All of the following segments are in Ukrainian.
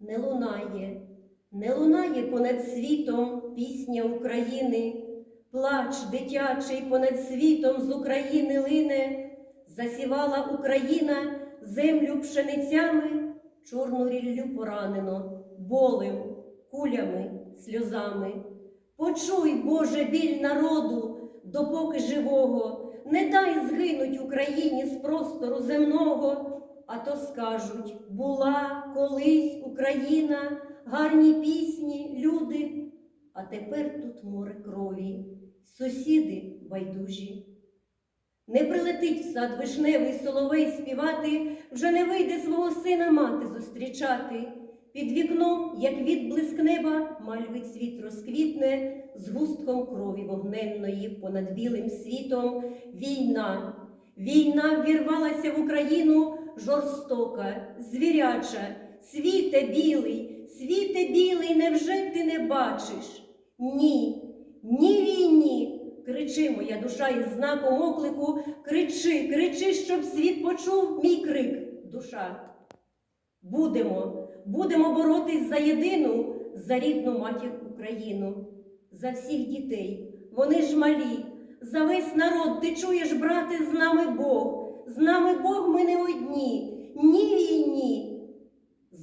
не лунає, не лунає понад світом пісня України, плач дитячий понад світом з України лине, засівала Україна землю пшеницями, чорну ріллю поранено, болем, кулями, сльозами. Почуй, Боже, біль народу, допоки живого, не дай згинуть Україні з простору земного. А то скажуть, була колись Україна, гарні пісні, люди, а тепер тут море крові, сусіди байдужі. Не прилетить в сад вишневий соловей співати, вже не вийде свого сина мати зустрічати. Під вікном, як відблиск неба, мальвий цвіт розквітне, з густком крові вогненної понад білим світом. Війна, війна ввірвалася в Україну жорстока, звіряча, світе білий, світе білий, невже ти не бачиш? Ні, ні війні. Кричи, моя душа із знаком оклику, кричи, кричи, щоб світ почув мій крик, душа. Будемо, будемо боротись за єдину, за рідну матір Україну, за всіх дітей, вони ж малі, за весь народ, ти чуєш, брате, з нами Бог, з нами Бог ми не одні, ні війні.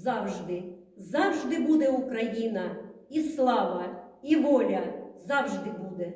Завжди, завжди буде Україна, і слава, і воля завжди буде.